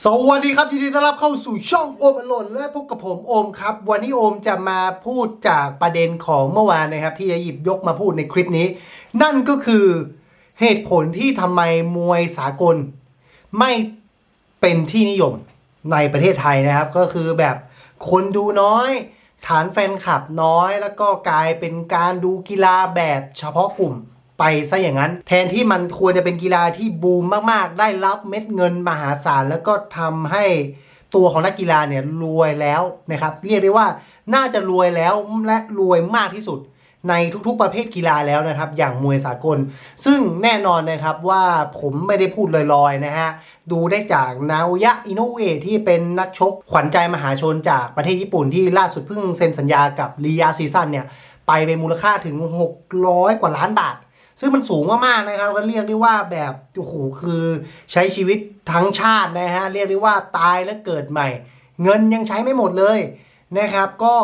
สวัสดีครับยินดีต้อนรับเข้าสู่ช่องโอมอลนและพบกับผมโอมครับ วันนี้โอมจะมาพูดจากประเด็นของเมื่อวานนะครับ ที่จะหยิบยกมาพูดในคลิปนี้ นั่นก็คือเหตุผลที่ทำไมมวยสากล ไม่เป็นที่นิยมในประเทศไทยนะครับ ก็คือแบบคนดูน้อย ฐานแฟนคลับน้อย แล้วก็กลายเป็นการดูกีฬาแบบเฉพาะกลุ่ม ไปซะอย่างนั้น แทนที่มันควรจะเป็นกีฬาที่บูมมากๆ ได้รับเม็ดเงินมหาศาล แล้วก็ทำให้ตัวของนักกีฬาเนี่ยรวยแล้วนะครับเรียกได้ว่าน่าจะรวยแล้วและรวยมากที่สุดในทุกๆประเภทกีฬาแล้วนะครับ อย่างมวยสากล ซึ่งแน่นอนนะครับว่าผมไม่ได้พูดลอยๆนะฮะ ดูได้จากนาโอยะอินุเอะที่เป็นนักชกขวัญใจมหาชนจากประเทศญี่ปุ่นที่ล่าสุดเพิ่งเซ็นสัญญากับลียาซีซันเนี่ย ไปเป็นมูลค่าถึง 600 กว่าล้านบาท ซึ่งมันสูงมากๆนะครับก็เรียกได้ว่าแบบโอ้โหคือใช้ชีวิตทั้งชาตินะฮะเรียกได้ว่าตายแล้วเกิดใหม่ เงินยังใช้ไม่หมดเลยนะครับ ก็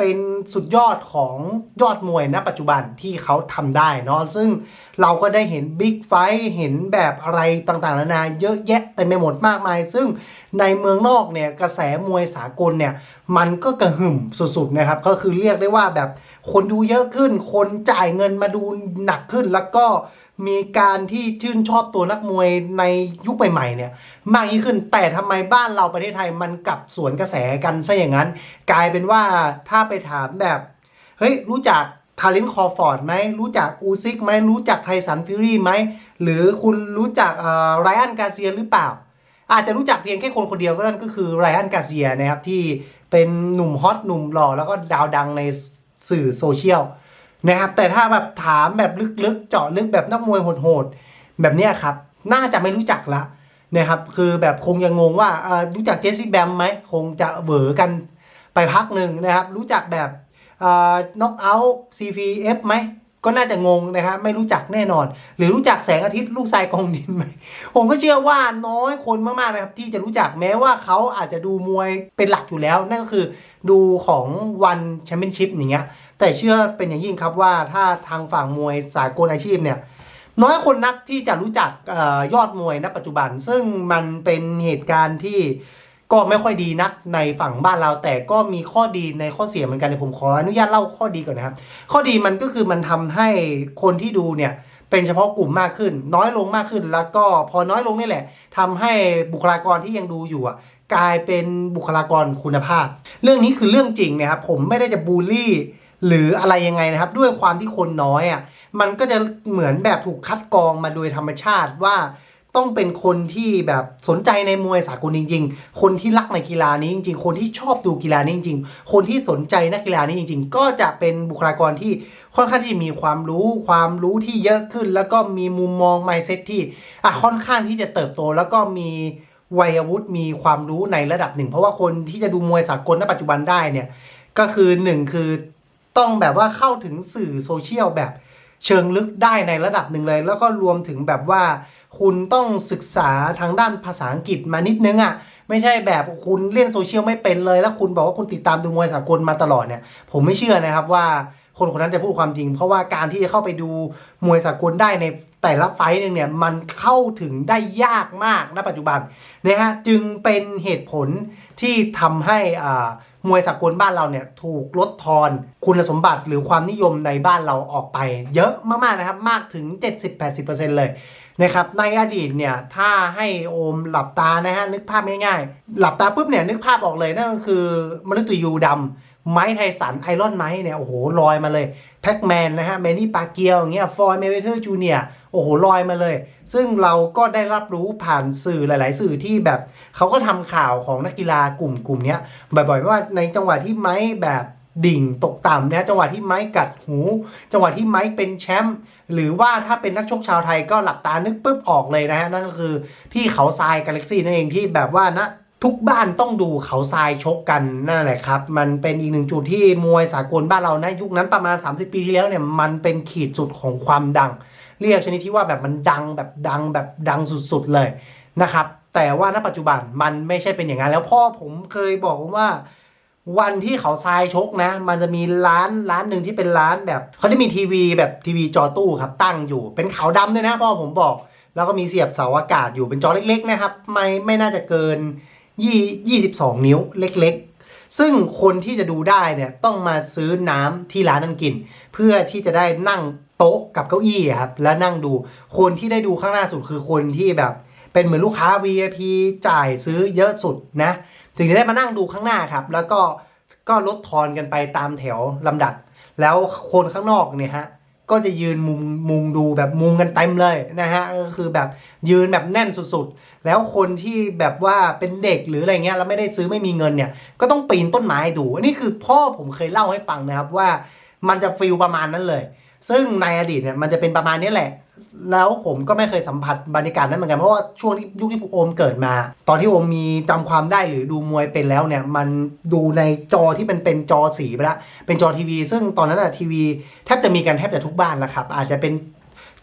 เป็นสุดยอดของยอดมวยณปัจจุบันที่เขาทำได้เนาะซึ่งเราก็ได้เห็นบิ๊กไฟเห็นแบบอะไรต่างๆนานาเยอะแยะเต็มไปหมดมากมาย ซึ่งในเมืองนอกเนี่ยกระแสมวยสากลเนี่ยมันก็กระหึ่มสุดๆนะครับก็คือเรียกได้ว่าแบบคนดูเยอะขึ้น คนจ่ายเงินมาดูหนักขึ้นแล้วก็ มีการที่ชื่นชอบตัวนักมวยในยุคใหม่ๆเนี่ยมากยิ่งขึ้นแต่ทำไมบ้านเราประเทศไทยมันกลับสวนกระแสกันซะอย่างนั้น กลายเป็นว่าถ้าไปถามแบบ เฮ้ย รู้จักทารินคอฟอร์ดไหมรู้จักอูซิกไหมรู้จักไทสันฟิวรี่ไหมหรือคุณรู้จักไรอันกาเซียหรือเปล่า อาจจะรู้จักเพียงแค่คนคนเดียวก็นั่นก็คือไรอันกาเซียนะครับที่เป็นหนุ่มฮอตหนุ่มหล่อแล้วก็ดาวดังในสื่อโซเชียล นะครับแต่ถ้าแบบถามแบบลึกๆ เจาะลึกแบบนักมวยโหดๆแบบเนี้ยครับ น่าจะไม่รู้จักละนะครับคือแบบคงยังงงว่าอ่อรู้จักเจสซี่แบมไหมคงจะเหวอกันไปพักหนึ่งนะครับ รู้จักแบบน็อกเอาท์ CPF ไหมก็น่าจะงงนะครับไม่รู้จักแน่นอน หรือรู้จักแสงอาทิตย์ลูกทรายกองดินไหมผมก็เชื่อว่าน้อยคนมากๆนะครับ ที่จะรู้จักแม้ว่าเขาอาจจะดูมวยเป็นหลักอยู่แล้ว นั่นก็คือดูของวันแชมเปี้ยนชิพอย่างเงี้ย แต่เชื่อเป็นอย่างยิ่งครับว่าถ้าทางฝั่งมวยสากลอาชีพเนี่ยน้อยคนนักที่จะรู้จักออยอดมวยณปัจจุบัน ซึ่งมันเป็นเหตุการณ์ที่ก็ไม่ค่อยดีนักในฝั่งบ้านเราแต่ก็มีข้อดีในข้อเสียเหมือนกันเดี๋ยวผมขออนุญาตเล่าข้อดีก่อนนะครับ ข้อดีมันก็คือมันทำให้คนที่ดูเนี่ยเป็นเฉพาะกลุ่มมากขึ้น น้อยลงมากขึ้น แล้วก็พอน้อยลงนี่แหละทำให้บุคลากรที่ยังดูอยู่อะกลายเป็นบุคลากรคุณภาพ เรื่องนี้คือเรื่องจริงนะครับผมไม่ได้จะบูลลี่ หรืออะไรยังไงนะครับ ด้วยความที่คนน้อยอะมันก็จะเหมือนแบบถูกคัดกรองมาโดยธรรมชาติว่าต้องเป็นคนที่แบบสนใจในมวยสากลจริง ๆ คนที่รักในกีฬานี้จริง ๆ คนที่ชอบดูกีฬานี้จริง ๆ คนที่สนใจนักกีฬานี้จริง ๆ ก็จะเป็นบุคลากรที่ค่อนข้างที่มีความรู้ความรู้ที่เยอะขึ้น แล้วก็มีมุมมอง mindset ที่อะค่อนข้างที่จะเติบโตแล้วก็มีวัยวุฒิมีความรู้ในระดับหนึ่ง เพราะว่าคนที่จะดูมวยสากลณปัจจุบันได้เนี่ยก็คือหนึ่งคือ ต้องแบบว่าเข้าถึงสื่อโซเชียลแบบเชิงลึกได้ในระดับหนึ่งเลย แล้วก็รวมถึงแบบว่า คุณต้องศึกษาทางด้านภาษาอังกฤษมานิดนึงอะ่ะไม่ใช่แบบคุณเล่นโซเชียลไม่เป็นเลย แล้วคุณบอกว่าคุณติดตามดูมวยสากลมาตลอดเนี่ย ผมไม่เชื่อนะครับว่าคนคนนั้นจะพูดความจริง เพราะว่าการที่จะเข้าไปดูมวยสากลได้ในแต่ละไฟต์หนึ่งเนี่ยมันเข้าถึงได้ยากมากณปัจจุบันนะฮะจึงเป็นเหตุผลที่ทำให้อ่า มวยสากลบ้านเราเนี่ยถูกลดทอนคุณสมบัติหรือความนิยมในบ้านเราออกไป เยอะมากๆนะครับมากถึง 70-80%เลยนะครับในอดีตเนี่ยถ้าให้โอมหลับตานะฮะนึกภาพง่ายๆ หลับตาปุ๊บเนี่ยนึกภาพออกเลยนั่นก็คือมนุษย์ตุยูดำ ไม้ไทสันไอรอนไม้เนี่ยโอ้โหลอยมาเลยแพ็กแมนนะฮะเมนนี่ปาเกียวอย่างเงี้ยฟอยเมเวเทอร์จูเนียโอ้โหลอยมาเลย ซึ่งเราก็ได้รับรู้ผ่านสื่อหลาย ๆ สื่อที่แบบเขาก็ทำข่าวของนักกีฬากลุ่มกลุ่มเนี้ยบ่อยๆว่าในจังหวะที่ไม้แบบดิ่งตกต่ำนะฮะจังหวะที่ไม้กัดหู จังหวะที่ไม้เป็นแชมป์หรือว่าถ้าเป็นนักชกชาวไทยก็หลับตานึกปุ๊บออกเลยนะฮะนั่นก็คือพี่เขาทรายกาแล็กซี่นั่นเองที่แบบว่านะ ทุกบ้านต้องดูเขาทรายชกกันนั่นแหละครับ มันเป็นอีกหนึ่งจุดที่มวยสากลบ้านเรานะยุคนั้นประมาณ 30 ปีที่แล้วเนี่ยมันเป็นขีดสุดของความดัง เรียกชนิดที่ว่าแบบมันดังแบบดังแบบดังสุดๆเลยนะครับ แต่ว่าณปัจจุบันมันไม่ใช่เป็นอย่างนั้นแล้วพ่อผมเคยบอกผมว่าวันที่เขาทรายชกนะ มันจะมีร้านร้านหนึ่งที่เป็นร้านแบบเขาจะมีทีวีแบบทีวีจอตู้ครับตั้งอยู่ เป็นขาวดำด้วยนะพ่อผมบอก แล้วก็มีเสียบเสาอากาศอยู่เป็นจอเล็ก ๆ นะครับ ไม่ไม่น่าจะเกิน ยี่ยี่สิบสองนิ้วเล็กๆ ซึ่งคนที่จะดูได้เนี่ยต้องมาซื้อน้ำที่ร้านนั่นกิน เพื่อที่จะได้นั่งโต๊ะกับเก้าอี้ครับแล้วนั่งดูคนที่ได้ดูข้างหน้าสุดคือคนที่แบบ เป็นเหมือนลูกค้า VIP จ่ายซื้อเยอะสุดนะถึงจะได้มานั่งดูข้างหน้าครับ แล้วก็ก็ลดทอนกันไปตามแถวลำดับ แล้วคนข้างนอกเนี่ยฮะ ก็จะยืนมุงมุงดูแบบมุงกันเต็มเลยนะฮะก็คือแบบยืนแบบแน่นสุดๆ แล้วคนที่แบบว่าเป็นเด็กหรืออะไรเงี้ยแล้วไม่ได้ซื้อไม่มีเงินเนี่ยก็ต้องปีนต้นไม้ดูอันนี้คือพ่อผมเคยเล่าให้ฟังนะครับว่ามันจะฟิลประมาณนั้นเลย ซึ่งในอดีตเนี่ยมันจะเป็นประมาณนี้แหละ แล้วผมก็ไม่เคยสัมผัสบรรยากาศนั้นเหมือนกันเพราะว่าช่วงที่ยุคที่โอมเกิดมา ตอนที่โอมมีจำความได้หรือดูมวยเป็นแล้วเนี่ยมันดูในจอที่มันเป็นจอสีไปล้วเป็นจอทีวี ซึ่งตอนนั้นอะทีวีแทบจะมีกันแทบจะทุกบ้านแล้วครับ อาจจะเป็น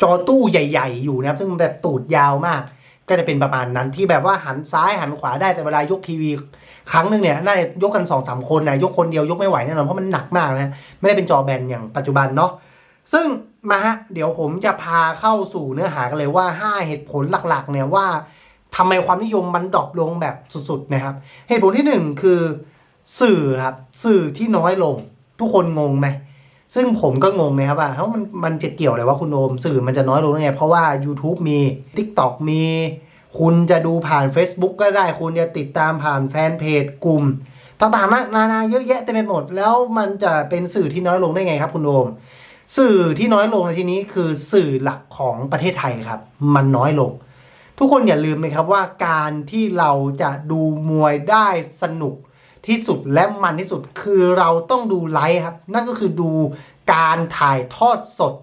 จอตู้ใหญ่ ๆ อยู่นะครับซึ่งแบบตูดยาวมาก ก็จะเป็นประมาณนั้นที่แบบว่าหันซ้ายหันขวาได้แต่เวลายกทีวี ครั้งหนึ่งเนี่ยน่าจะยกกันสองสามคนนะยกคนเดียวยกไม่ไหวแน่นอนเพราะมันหนักมากนะไม่ได้เป็นจอแบนอย่างปัจจุบันเนาะซึ่ง มาฮะเดี๋ยวผมจะพาเข้าสู่เนื้อหากันเลยว่า 5 เหตุผลหลักๆ เนี่ยว่าทำไมความนิยมมันดรอปลงแบบสุดๆนะครับ เหตุผลที่ 1 คือสื่อครับสื่อที่น้อยลง ทุกคนงงไหมซึ่งผมก็งงนะครับว่าเฮ้ยมันมันจะเกี่ยวอะไรว่าคุณโอมสื่อมันจะน้อยลงได้ไง เพราะว่า YouTube มี TikTok มี คุณจะดูผ่าน Facebook ก็ได้ คุณจะติดตามผ่านแฟนเพจกลุ่มต่างๆนานาเยอะแยะเต็มไปหมด แล้วมันจะเป็นสื่อที่น้อยลงได้ไงครับคุณโอม สื่อที่น้อยลงในที่นี้คือสื่อหลักของประเทศไทยครับ มันน้อยลง ทุกคนอย่าลืมนะครับว่าการที่เราจะดูมวยได้สนุกที่สุดและมันที่สุดคือเราต้องดูไลฟ์ครับ นั่นก็คือดูการถ่ายทอดสด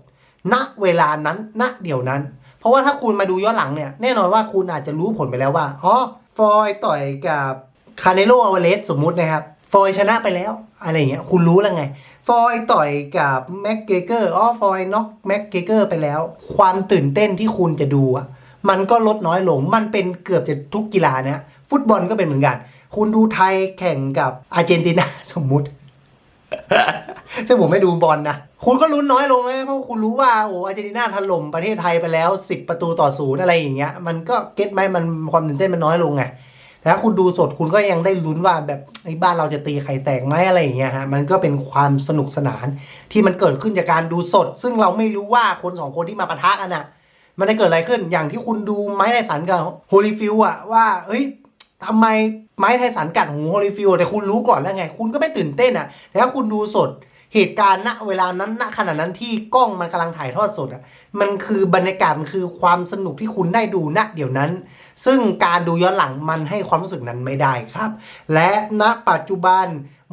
ณเวลานั้นณเดี๋ยวนั้น เพราะว่าถ้าคุณมาดูย้อนหลังเนี่ยแน่นอนว่าคุณอาจจะรู้ผลไปแล้วว่าอ๋อฟอยต่อยกับคาเนโลอวาเลสสมมุตินะครับฟอยชนะไปแล้ว อะไรเงี้ยคุณรู้แล้วไง ฟอยต่อยกับแม็กเกเกอร์อ๋อฟอยน็อกแม็กเกเกอร์ไปแล้ว ความตื่นเต้นที่คุณจะดูอะมันก็ลดน้อยลง มันเป็นเกือบจะทุกกีฬานะฟุตบอลก็เป็นเหมือนกัน คุณดูไทยแข่งกับอาร์เจนตินาสมมุติ ซึ่งผมไม่ดูบอลนะ คุณก็ลุ้นน้อยลงเลยเพราะคุณรู้ว่าโอ้อาร์เจนตินาถล่มประเทศไทยไปแล้ว 10 ประตูต่อศูนย์อะไรอย่างเงี้ย มันก็เก็ตไหมมันความตื่นเต้นมันน้อยลงไง แต่ถ้าคุณดูสดคุณก็ยังได้ลุ้นว่าแบบไอ้บ้านเราจะตีไข่แตกไหมอะไรอย่างเงี้ยฮะมันก็เป็นความสนุกสนานที่มันเกิดขึ้นจากการดูสด ซึ่งเราไม่รู้ว่าคนสองคนที่มาปะทะกันอะมันได้เกิดอะไรขึ้นอย่างที่คุณดูไม้ไทสันกับโฮลิฟิลอะว่าเฮ้ยทำไมไม้ไทสันกัดหูโฮลิฟิลแต่คุณรู้ก่อนแล้วไง คุณก็ไม่ตื่นเต้นอะแต่ถ้าคุณดูสด เหตุการณ์ณเวลานั้นณขณะนั้นที่กล้องมันกำลังถ่ายทอดสดอะมันคือบรรยากาศมันคือความสนุกที่คุณได้ดูณเดี๋ยวนั้น ซึ่งการดูย้อนหลังมันให้ความรู้สึกนั้นไม่ได้ครับ และณปัจจุบัน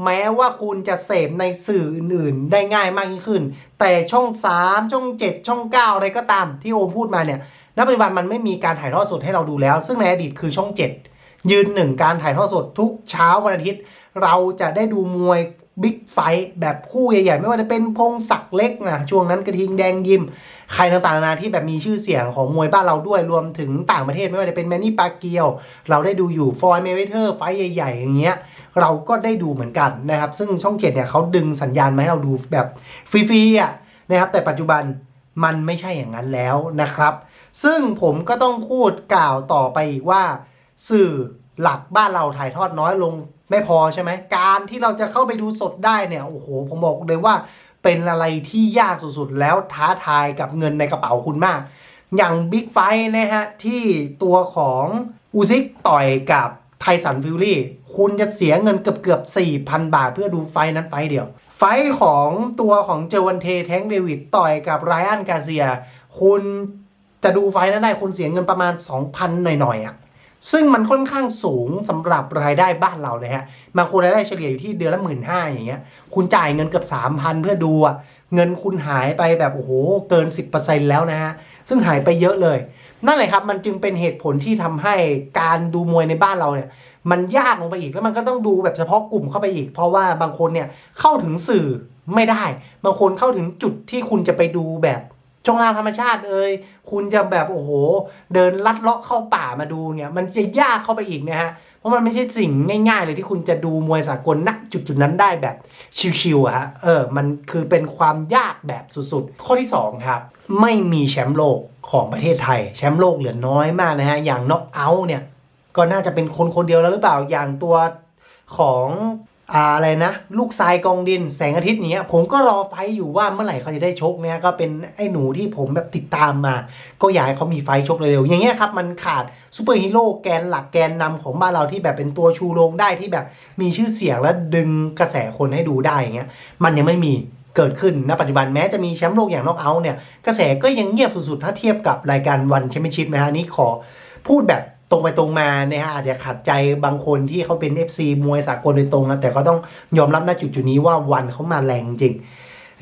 แม้ว่าคุณจะเสพในสื่ออื่นๆ ได้ง่ายมากยิ่งขึ้น แต่ช่อง 3 ช่อง 7 ช่อง 9 อะไรก็ตามที่โอมพูดมาเนี่ยณปัจจุบันมันไม่มีการถ่ายทอดสดให้เราดูแล้ว ซึ่งในอดีตคือช่อง 7 ยืนหนึ่งการถ่ายทอดสดทุกเช้าวันอาทิตย์ เราจะได้ดูมวย บิ๊กไฟท์แบบคู่ใหญ่ๆ ไม่ว่าจะเป็นพงศักดิ์เล็กนะช่วงนั้นกระทิงแดงยิม ใครต่างๆนานาที่แบบมีชื่อเสียงของมวยบ้านเราด้วยรวมถึงต่างประเทศไม่ว่าจะเป็นแมนนี่ปาเกียว เราได้ดูอยู่ฟอยเมเวเทอร์ไฟท์ใหญ่ ๆ อย่างเงี้ย เราก็ได้ดูเหมือนกันนะครับ ซึ่งช่องเจ็ดเนี่ยเขาดึงสัญญาณมาให้เราดูแบบฟรีๆอะนะครับแต่ปัจจุบันมันไม่ใช่อย่างนั้นแล้วนะครับ ซึ่งผมก็ต้องพูดกล่าวต่อไปอีกว่าสื่อ หลักบ้านเราถ่ายทอดน้อยลงไม่พอใช่ไหมการที่เราจะเข้าไปดูสดได้เนี่ยโอ้โหผมบอกเลยว่าเป็นอะไรที่ยากสุดๆ แล้วท้าทายกับเงินในกระเป๋าคุณมาก อย่างบิ๊กไฟนะฮะ ที่ตัวของอูซิกต่อยกับไทสันฟิลลี่ คุณจะเสียเงินเกือบเกือบ4,000 บาทเพื่อดูไฟนั้นไฟเดียว ไฟของตัวของเจวันเทแทงเดวิดต่อยกับไรอันกาเซีย คุณจะดูไฟนั้นได้คุณเสียเงินประมาณ 2,000 หน่อยๆอะ ซึ่งมันค่อนข้างสูงสำหรับรายได้บ้านเราเลยฮะบางคนรายได้เฉลี่ยอยู่ที่เดือนละหมื่นห้าอย่างเงี้ย คุณจ่ายเงินเกือบสามพันเพื่อดูอะเงินคุณหายไปแบบโอ้โหเกิน 10%แล้วนะฮะ ซึ่งหายไปเยอะเลย นั่นแหละครับมันจึงเป็นเหตุผลที่ทำให้การดูมวยในบ้านเราเนี่ย มันยากลงไปอีกแล้วมันก็ต้องดูแบบเฉพาะกลุ่มเข้าไปอีก เพราะว่าบางคนเนี่ยเข้าถึงสื่อไม่ได้ บางคนเข้าถึงจุดที่คุณจะไปดูแบบ ช่องทางธรรมชาติเอ่ยคุณจะแบบโอ้โห เดินลัดเลาะเข้าป่ามาดูเนี่ยมันจะยากเข้าไปอีกนะฮะเพราะมันไม่ใช่สิ่งง่ายๆเลยที่คุณจะดูมวยสากลณจุดจุดๆนั้นได้แบบชิวๆอะฮะเออมันคือเป็นความยากแบบสุดๆ ข้อที่ 2 ครับ ไม่มีแชมป์โลกของประเทศไทย แชมป์โลกเหลือน้อยมากนะฮะอย่างน็อกเอาท์เนี่ยก็น่าจะเป็นคนคนเดียวแล้วหรือเปล่าอย่างตัวของ อะไรนะ ลูกทรายกองดินแสงอาทิตย์เนี้ย ผมก็รอไฟอยู่ว่าเมื่อไหร่เขาจะได้ชกเนี่ยก็เป็นไอ้หนูที่ผมแบบติดตามมา ก็อยากให้เขามีไฟชกเร็วๆอย่างเงี้ยครับมันขาดซูเปอร์ฮีโร่แกนหลักแกนนำของบ้านเราที่แบบเป็นตัวชูโรงได้ที่แบบมีชื่อเสียงและดึงกระแสคนให้ดูได้อย่างเงี้ยมันยังไม่มีเกิดขึ้นณปัจจุบันแม้จะมีแชมป์โลกอย่างน็อกเอาท์เนี่ยกระแสก็ยังเงียบสุดๆถ้าเทียบกับรายการวันแชมเปี้ยนชิพนะฮะนี่ขอพูดแบบ ตรงไปตรงมาเนะฮะอาจจะขัดใจบางคนที่เขาเป็น FC มวยสากลโดยตรงนะแต่ก็ต้องยอมรับณจุดจุดนี้ว่าวันเขามาแรงจริง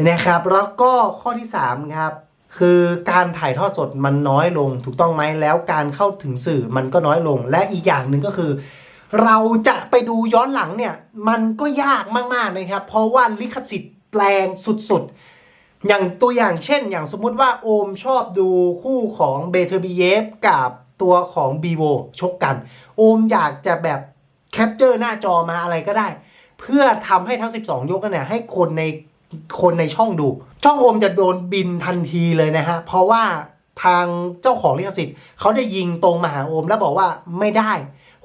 นะครับ แล้วก็ข้อที่3ครับคือการถ่ายทอดสดมันน้อยลงถูกต้องไหมแล้วการเข้าถึงสื่อมันก็น้อยลง และอีกอย่างหนึ่งก็คือ เราจะไปดูย้อนหลังเนี่ยมันก็ยากมากๆนะครับ เพราะว่าลิขสิทธิ์แปลงสุดๆ อย่างตัวอย่างเช่น อย่างสมมุติว่าโอมชอบดูคู่ของเบเทอร์บีเยฟกับ ตัวของบีโวชกกัน โอมอยากจะแบบแคปเจอร์หน้าจอมาอะไรก็ได้ เพื่อทำให้ทั้ง 12 ยกกันเนี่ยให้คนในคนในช่องดู ช่องโอมจะโดนบินทันทีเลยนะฮะ เพราะว่าทางเจ้าของลิขสิทธิ์เขาจะยิงตรงมาหาโอมแล้วบอกว่าไม่ได้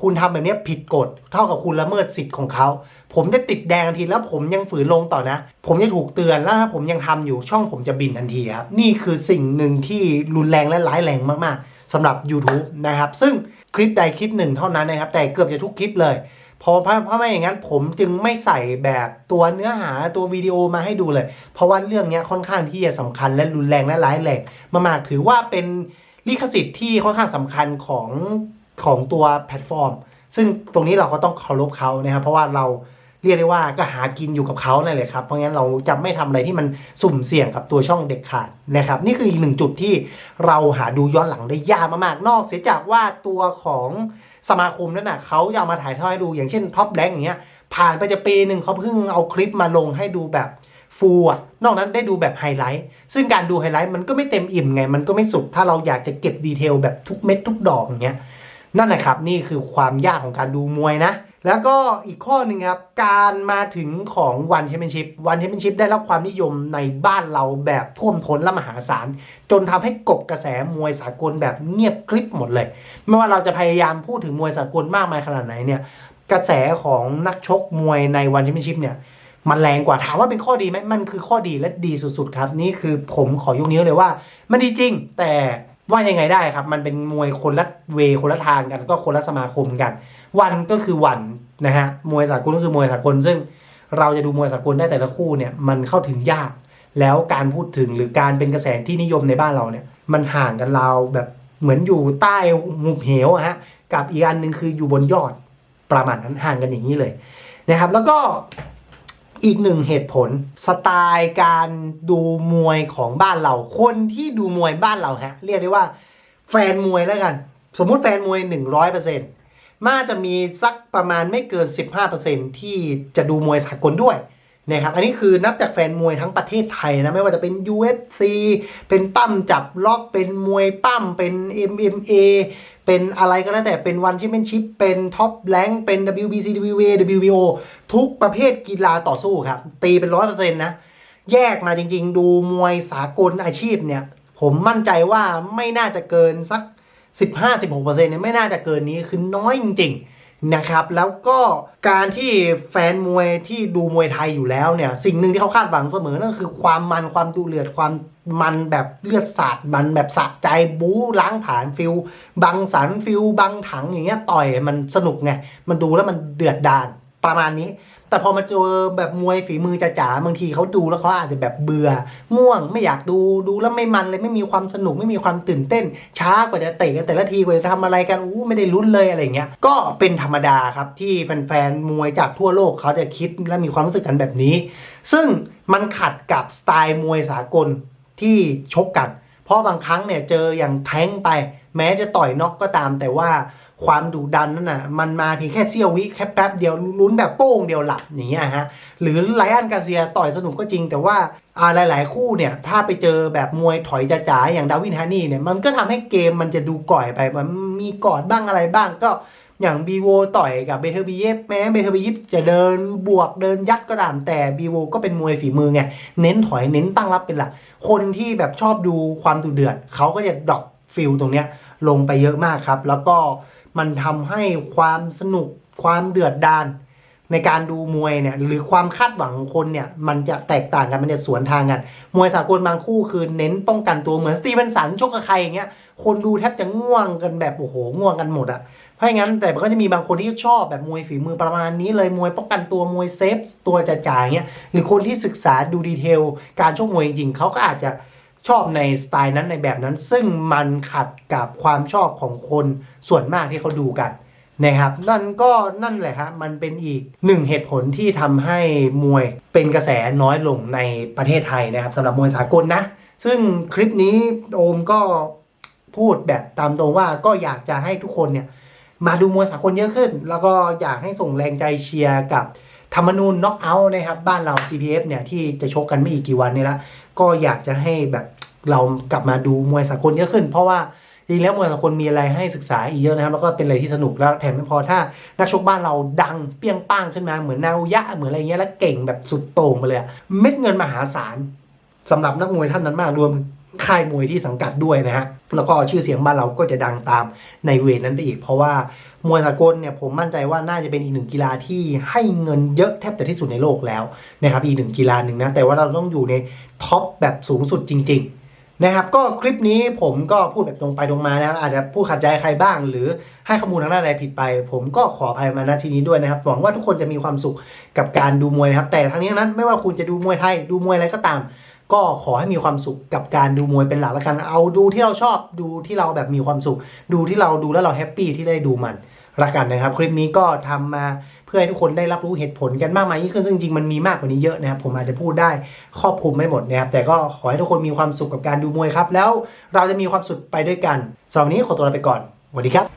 คุณทำแบบนี้ผิดกฎ เท่ากับคุณละเมิดสิทธิ์ของเขา ผมจะติดแดงทันทีแล้วผมยังฝืนลงต่อนะ ผมจะถูกเตือนแล้วถ้าผมยังทำอยู่ช่องผมจะบินทันทีครับ นี่คือสิ่งหนึ่งที่รุนแรงและร้ายแรงมากๆ สำหรับ YouTube นะครับ ซึ่งคลิปใดคลิปหนึ่งเท่านั้นนะครับ แต่เกือบจะทุกคลิปเลยเพราะเพราะไม่อย่างนั้นผมจึงไม่ใส่แบบตัวเนื้อหาตัววิดีโอมาให้ดูเลย เพราะว่าเรื่องนี้ค่อนข้างที่จะสำคัญและรุนแรงและร้ายแรงมากๆถือว่าเป็นลิขสิทธิ์ที่ค่อนข้างสำคัญของของตัวแพลตฟอร์ม ซึ่งตรงนี้เราก็ต้องเคารพเขานะครับเพราะว่าเรา เรียกได้ว่าก็หากินอยู่กับเขานั่นแหละครับ เพราะงั้นเราจะไม่ทำอะไรที่มันสุ่มเสี่ยงกับตัวช่องเด็กขาดนะครับ นี่คืออีกหนึ่งจุดที่เราหาดูย้อนหลังได้ยากมากๆ นอกเสียจากว่าตัวของสมาคมนั่นน่ะเขาจะเอามาถ่ายทอดให้ดูอย่างเช่นท็อปแ n งอย่างเงี้ยผ่านไปจะปีหนึ่งเขาเพิ่งเอาคลิปมาลงให้ดูแบบฟูลอะนอกนั้นได้ดูแบบไฮไลท์ ซึ่งการดูไฮไลท์มันก็ไม่เต็มอิ่มไง มันก็ไม่สุด ถ้าเราอยากจะเก็บดีเทลแบบทุกเม็ดทุกดอกอย่างเงี้ย นั่นแหละครับ นี่คือความยากของการดูมวยนะ แล้วก็อีกข้อหนึ่งครับ การมาถึงของวันแชมเปี้ยนชิพวันแชมเปี้ยนชิพได้รับความนิยมในบ้านเราแบบท่วมท้นและมหาศาล จนทำให้กบกระแสมวยสากลแบบเงียบกริบหมดเลย ไม่ว่าเราจะพยายามพูดถึงมวยสากลมากมายขนาดไหนเนี่ยกระแสของนักชกมวยในวันแชมเปี้ยนชิพเนี่ยมันแรงกว่าถามว่าเป็นข้อดีไหมมันคือข้อดีและดีสุดๆครับ นี่คือผมขอยกนิ้วเลยว่า มันดีจริงแต่ ว่ายังไงได้ครับ มันเป็นมวยคนละเวคนละทางกัน ก็คนละสมาคมกัน วันก็คือวันนะฮะมวยสากลก็คือมวยสากลซึ่งเราจะดูมวยสากลได้แต่ละคู่เนี่ยมันเข้าถึงยาก แล้วการพูดถึงหรือการเป็นกระแสที่นิยมในบ้านเราเนี่ยมันห่างกันเราแบบเหมือนอยู่ใต้หุบเหวฮะกับอีกอันหนึ่งคืออยู่บนยอดประมาณนั้นห่างกันอย่างนี้เลยนะครับ แล้วก็ อีกหนึ่งเหตุผลสไตล์การดูมวยของบ้านเรา คนที่ดูมวยบ้านเราฮะ เรียกได้ว่า แฟนมวยแล้วกัน สมมุติแฟนมวย 100%มาจะมีสักประมาณไม่เกิน 15%ที่จะดูมวยสากลด้วย นะครับอันนี้คือนับจากแฟนมวยทั้งประเทศไทยนะไม่ว่าจะเป็น UFC เป็นปั้มจับล็อกเป็นมวยปั้มเป็น MMA เป็นอะไรก็แล้วแต่เป็นวันแชมเปี้ยนชิพเป็นท็อปแรงเป็น WBC WBA WBO ทุกประเภทกีฬาต่อสู้ครับ ตีเป็นร้อยเปอร์เซ็นต์นะ แยกมาจริงๆ ดูมวยสากลอาชีพเนี่ย ผมมั่นใจว่าไม่น่าจะเกินสัก 15-16%เนี่ยไม่น่าจะเกินนี้คือน้อยจริงๆ นะครับแล้วก็การที่แฟนมวยที่ดูมวยไทยอยู่แล้วเนี่ย สิ่งหนึ่งที่เขาคาดหวังเสมอนั่นคือความมันความดูเลือดความมันแบบเลือดสาดมันแบบสะใจบู๊ล้างผ่านฟิลบังสันฟิลบังถังอย่างเงี้ยต่อยมันสนุกไงมันดูแล้วมันเดือดดาลประมาณนี้ แต่พอมาเจอแบบมวยฝีมือจ๋าๆบางทีเขาดูแล้วเขาอาจจะแบบเบื่อง่วงไม่อยากดูดูแล้วไม่มันเลยไม่มีความสนุกไม่มีความตื่นเต้น ช้ากว่าจะเตะกันแต่ละทีกว่าจะทำอะไรกันอู้ไม่ได้ลุ้นเลยอะไรเงี้ยก็เป็นธรรมดาครับที่แฟนๆมวยจากทั่วโลกเขาจะคิดและมีความรู้สึกกันแบบนี้ ซึ่งมันขัดกับสไตล์มวยสากลที่ชกกัน เพราะบางครั้งเนี่ยเจออย่างแท้งไป แม้จะต่อยน็อกก็ตามแต่ว่า ความดุดันนั่นน่ะมันมาเพียงแค่เสี้ยววิแค่แป๊บเดียวลุ้นแบบโป้งเดียวหลับอย่างเงี้ยฮะหรือไลอันกาเซียต่อยสนุกก็จริง แต่ว่าอ่าหลาย ๆ คู่เนี่ยถ้าไปเจอแบบมวยถอยจ๋าๆอย่างดาวินฮานี่เนี่ยมันก็ทำให้เกมมันจะดูก่อยไปมันมีกอดบ้างอะไรบ้างก็อย่างบีโวต่อยกับเบเทอร์บีเยฟแม้เบเทอร์บีเยฟจะเดินบวกเดินยัดก็ตามแต่บีโวก็เป็นมวยฝีมือไง เน้นถอยเน้นตั้งรับเป็นหลัก คนที่แบบชอบดูความดุเดือด เขาก็จะดรอปฟิลตรงเนี้ยลงไปเยอะมากครับ แล้วก็ มันทำให้ความสนุกความเดือดดาลในการดูมวยเนี่ยหรือความคาดหวังของคนเนี่ยมันจะแตกต่างกันมันจะสวนทางกัน มวยสากลบางคู่คือเน้นป้องกันตัวเหมือนสตีเวนสันชกกับใครอย่างเงี้ยคนดูแทบจะง่วงกันแบบโอ้โหง่วงกันหมดอะเพราะงั้นแต่ก็จะมีบางคนที่ชอบแบบมวยฝีมือประมาณนี้เลยมวยป้องกันตัวมวยเซฟตัวจะจ่ายเงี้ยหรือคนที่ศึกษาดูดีเทลการชกมวยจริงๆเขาก็อาจจะ ชอบในสไตล์นั้นในแบบนั้น ซึ่งมันขัดกับความชอบของคนส่วนมากที่เขาดูกันนะครับ นั่นก็นั่นแหละครับมันเป็นอีกหนึ่งเหตุผลที่ทำให้มวยเป็นกระแสน้อยลงในประเทศไทยนะครับสำหรับมวยสากลนะ ซึ่งคลิปนี้โอมก็พูดแบบตามตรงว่าก็อยากจะให้ทุกคนเนี่ยมาดูมวยสากลเยอะขึ้น แล้วก็อยากให้ส่งแรงใจเชียร์กับธรรมนูญน็อกเอาท์นะครับ บ้านเรา CPF เนี่ยที่จะชกกันไม่อีกกี่วันนี้ละก็อยากจะให้แบบ เรากลับมาดูมวยสากลเยอะขึ้น เพราะว่าจริงแล้วมวยสากลมีอะไรให้ศึกษาอีกเยอะนะครับแล้วก็เป็นอะไรที่สนุกแล้วแถมไม่พอถ้านักชกบ้านเราดังเปี้ยงป้างขึ้นมาเหมือนนาวยะเหมือนอะไรเงี้ยแล้วเก่งแบบสุดโต่งมาเลยเม็ดเงินมหาศาลสำหรับนักมวยท่านนั้นมากรวมค่ายมวยที่สังกัดด้วยนะฮะ แล้วก็ชื่อเสียงบ้านเราก็จะดังตามในเวทนั้นไปอีก เพราะว่ามวยสากลเนี่ยผมมั่นใจว่าน่าจะเป็นอีกหนึ่งกีฬาที่ให้เงินเยอะแทบจะที่สุดในโลกแล้วนะครับอีกหนึ่งกีฬาหนึ่งนะ แต่ว่าเราต้องอยู่ในท็อปแบบสูงสุดจริง ๆ นะครับก็คลิปนี้ผมก็พูดแบบตรงไปตรงมานะครับอาจจะพูดขัดใจใครบ้าง หรือให้ข้อมูลทางด้านใดผิดไป ผมก็ขออภัยมาณที่นี้ด้วยนะครับหวังว่าทุกคนจะมีความสุขกับการดูมวยนะครับ แต่ทั้งนี้ทั้งนั้นไม่ว่าคุณจะดูมวยไทยดูมวยอะไรก็ตาม ก็ขอให้มีความสุขกับการดูมวยเป็นหลักล้วกันเอาดูที่เราชอบดูที่เราแบบมีความสุข ดูที่เราดูแล้วเราแฮปปี้ที่ได้ดูมันละกันนะครับ คลิปนี้ก็ทำมา พื่อให้ทุกคนได้รับรู้เหตุผลกันมากมายยิ่งขึ้นซึ่งจริงๆมันมีมากกว่านี้เยอะนะครับ ผมอาจจะพูดได้ครอบคลุมไม่หมดนะครับ แต่ก็ขอให้ทุกคนมีความสุขกับการดูมวยครับ แล้วเราจะมีความสุขไปด้วยกันสำหรับวันนี้ขอตัวลาไปก่อนสวัสดีครับ